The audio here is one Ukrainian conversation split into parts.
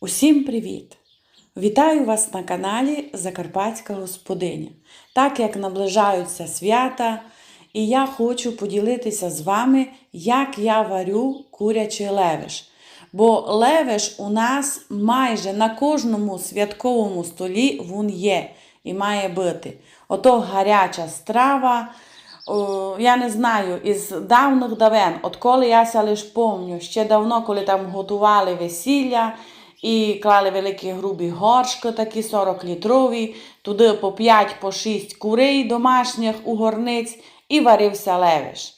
Усім привіт! Вітаю вас на каналі Закарпатська Господиня. Так як наближаються свята, і я хочу поділитися з вами, як я варю курячий левиш. Бо левиш у нас майже на кожному святковому столі він є і має бути. Ото гаряча страва. Я не знаю, із давних давен, от коли я лиш помню, ще давно, коли там готували весілля і клали великі грубі горшки, такі 40-літрові, туди по 5 по 6 курей домашніх у горниць і варився левиш.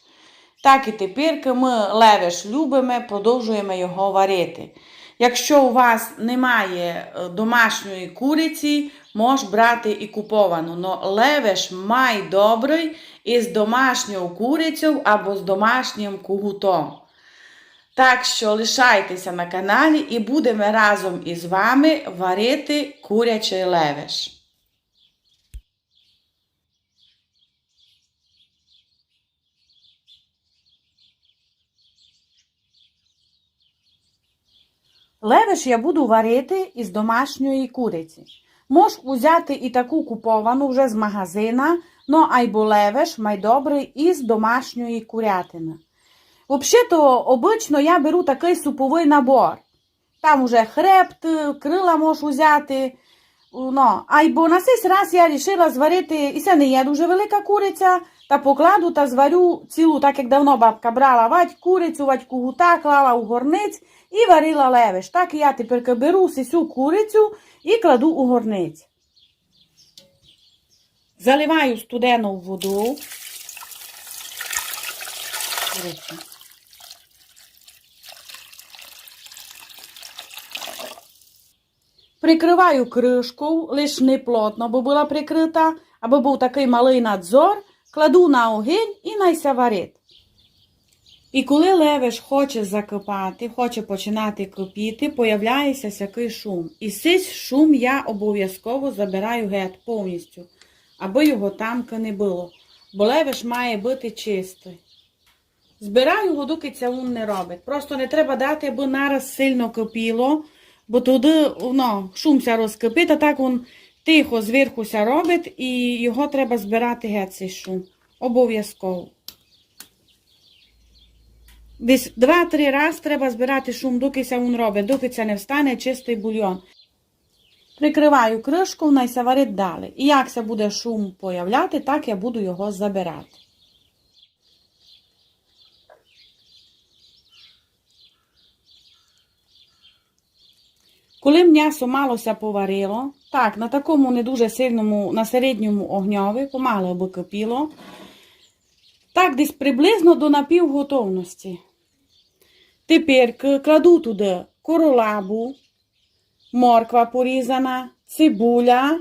Так і тепер ми левиш любимо, продовжуємо його варити. Якщо у вас немає е, домашньої куриці, мож брати і куповану. Но левиш май добрий із домашньою курицею або з домашнім кугутом. Так що лишайтеся на каналі і будемо разом із вами варити курячий левиш. Левиш я буду варити із домашньої куриці. Мож взяти і таку куповану вже з магазина, но айбо левиш май добрий із домашньої курятини. Взагалі-то, обично я беру такий суповий набор. Там уже хребт, крила можу взяти. Ну, айбо на цей раз я вирішила зварити, і це не є дуже велика куриця, та покладу та зварю цілу, так як давно бабка брала вать курицю, вать кугута, клала у горниць і варила левиш. Так я тепер беру сисю курицю і кладу у горниць. Заливаю студену воду. Курицю. Прикриваю кришку, лиш не плотно, бо була прикрита, аби був такий малий надзор, кладу на огонь і найся варить. І коли левиш хоче закипати, хоче починати кипіти, появляється всякий шум. І цей шум я обов'язково забираю геть повністю, аби його тамки не було. Бо левиш має бути чистий. Збираю його, доки це не робить. Просто не треба дати, аби нараз сильно кипіло, бо туди ну, шумся розкипить, а так він тихо зверхуся робить, і його треба збирати геть цей шум. Обов'язково. Десь два-три рази треба збирати шум, доки він робить, доки це не встане чистий бульйон. Прикриваю кришку, найся варить далі. І як це буде шум появляти, так я буду його забирати. Коли м'ясо малося поварило, так, на такому не дуже сильному, на середньому огньові, помало би так десь приблизно до напівготовності. Тепер кладу туди королабу, морква порізана, цибуля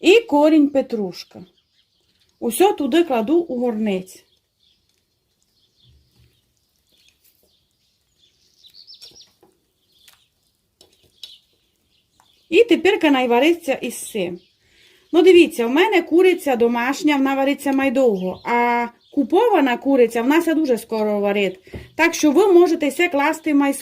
і корінь петрушка. Усе туди кладу у горниць. І тепер най вариться із цим. Ну, дивіться, у мене куриця домашня, вона вариться майдовго, а купована куриця в нас дуже скоро варить. Так що ви можете все класти май.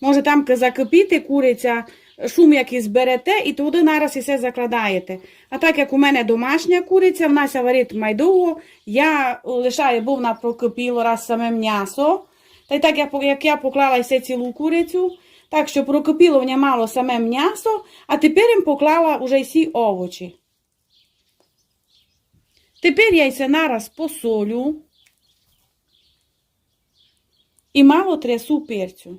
Може там закипіти куриця, шум який зберете, і туди нараз і все закладаєте. А так як у мене домашня куриця, в нас варить майдовго, я лишаю, бо вона прокипіло раз саме м'ясо. Та й так, як я поклала все цілу курицю, так що прокипіло в мало саме м'ясо, а тепер їм поклала уже всі овочі. Тепер я це нараз посолю і мало трясу перцю.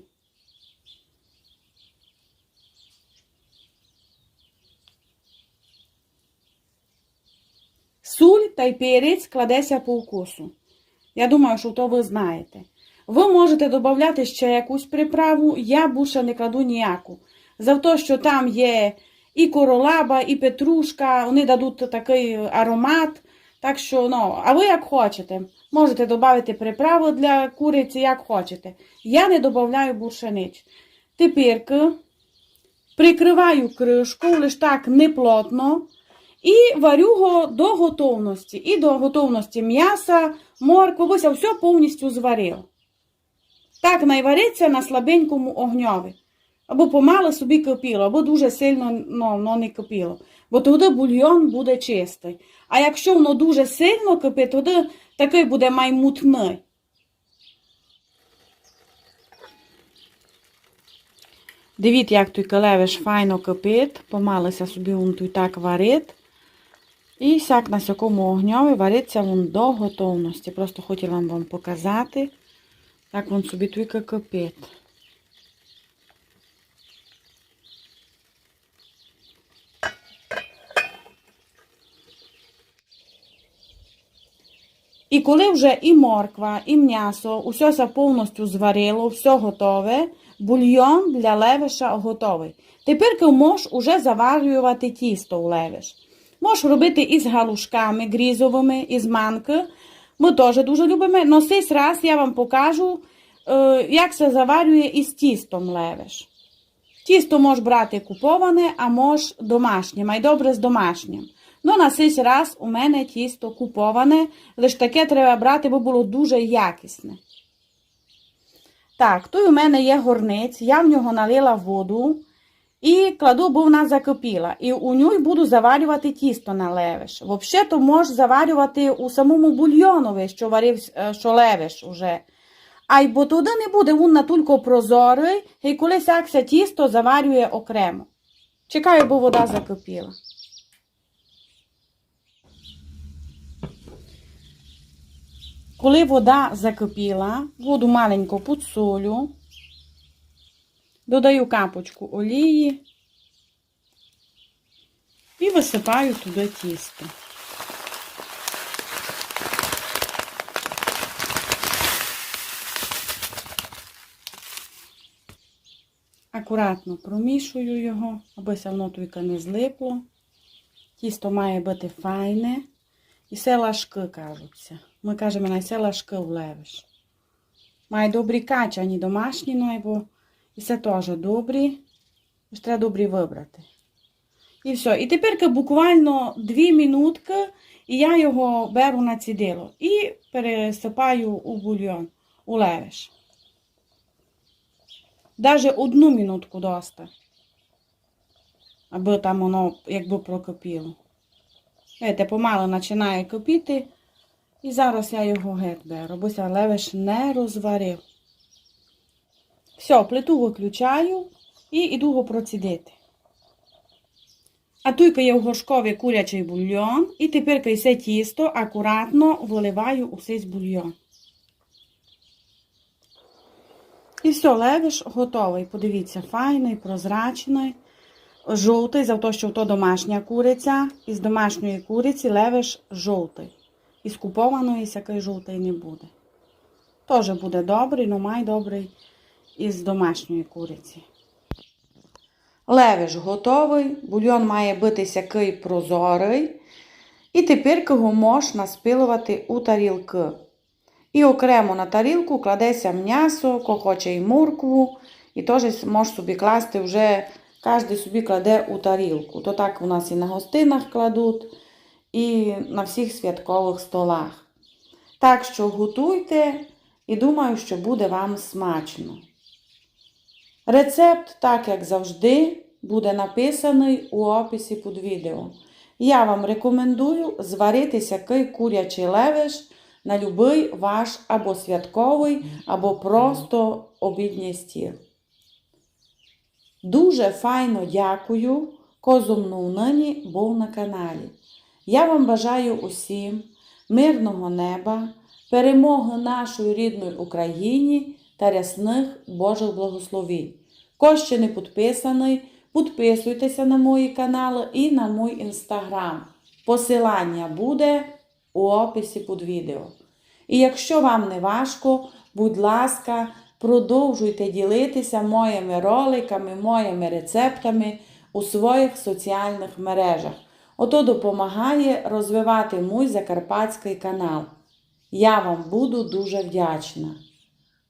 Суль та й перець кладеться по вкусу. Я думаю, що то ви знаєте. Ви можете додати ще якусь приправу, я більше не кладу ніяку. За те, що там є і королаба, і петрушка, вони дадуть такий аромат. Так що, ну, а ви як хочете. Можете додати приправу для куриці, як хочете. Я не додаю ніч. Тепер прикриваю кришку, лише так неплотно. І варю його до готовності. І до готовності м'яса, моркви, все повністю зварив. Так найвариться на слабенькому огньові. Або помало собі кипіло, або дуже сильно ну, ну, не кипіло. Бо тоді бульйон буде чистий. А якщо воно дуже сильно кипить, тоді такий буде маймутний. Дивіться, як той калевиш файно кипить, помалися собі він тут так варить. І сяк на сякому огньові вариться він до готовності. Просто хотіла вам показати, як він собі тільки кипить. І коли вже і морква, і м'ясо, усе повністю зварило, все готове, бульйон для левиша готовий. Тепер можеш уже заварювати тісто у левиш. Можеш робити із галушками грізовими, із манки. Ми теж дуже любимо. Но цей раз я вам покажу, е, як це заварює із тістом левиш. Тісто можеш брати куповане, а можеш домашнє. Май добре з домашнім. Ну, на цей раз у мене тісто куповане, лише таке треба брати, бо було дуже якісне. Так, тут у мене є горниць, я в нього налила воду і кладу, бо вона закипіла. І у ній буду заварювати тісто на левиш. Взагалі, то можеш заварювати у самому бульйонові, що варив, е, що левиш уже. А й бо туди не буде він на тільки прозорий, і коли сякся тісто заварює окремо. Чекаю, бо вода закипіла. Коли вода закипіла, воду маленько підсолю, додаю капочку олії і висипаю туди тісто. Акуратно промішую його, аби тільки не злипло. Тісто має бути файне. І все лашки кажуться. Ми кажемо, на все лашки влевиш. Має добрі качані домашні, ну, бо і все теж добрі. Ж треба добрі вибрати. І все. І тепер буквально 2 минутки, і я його беру на цідило. І пересипаю у бульйон, у левиш. Даже одну минутку доста. Аби там воно якби прокипіло. Видите, помало починає кипіти. І зараз я його геть беру, бо ся левиш не розварив. Все, плиту виключаю і йду його процідити. А тут є в горшкові курячий бульйон. І тепер все тісто акуратно виливаю у цей бульйон. І все, левиш готовий. Подивіться, файний, прозрачний, жовтий, за те, що то домашня куриця. Із домашньої куриці левиш жовтий. Із купованої всякий жовтий не буде. Теж буде добрий, але май добрий із домашньої куриці. Левиш готовий, бульйон має бути сякий прозорий. І тепер його можна спилувати у тарілки. І окремо на тарілку кладеться м'ясо, ко хоче і моркву. І теж може собі класти вже, кожен собі кладе у тарілку. То так у нас і на гостинах кладуть, і на всіх святкових столах. Так що готуйте і думаю, що буде вам смачно. Рецепт, так як завжди, буде написаний у описі під відео. Я вам рекомендую зварити сякий курячий левиш на любий ваш або святковий, або просто обідній стіл. Дуже файно дякую, козумну нині був на каналі. Я вам бажаю усім мирного неба, перемоги нашої рідної Україні та рясних Божих благословінь. Хто ще не підписаний, підписуйтеся на мої канали і на мій інстаграм. Посилання буде у описі під відео. І якщо вам не важко, будь ласка, продовжуйте ділитися моїми роликами, моїми рецептами у своїх соціальних мережах. Ото допомагає розвивати мій закарпатський канал. Я вам буду дуже вдячна.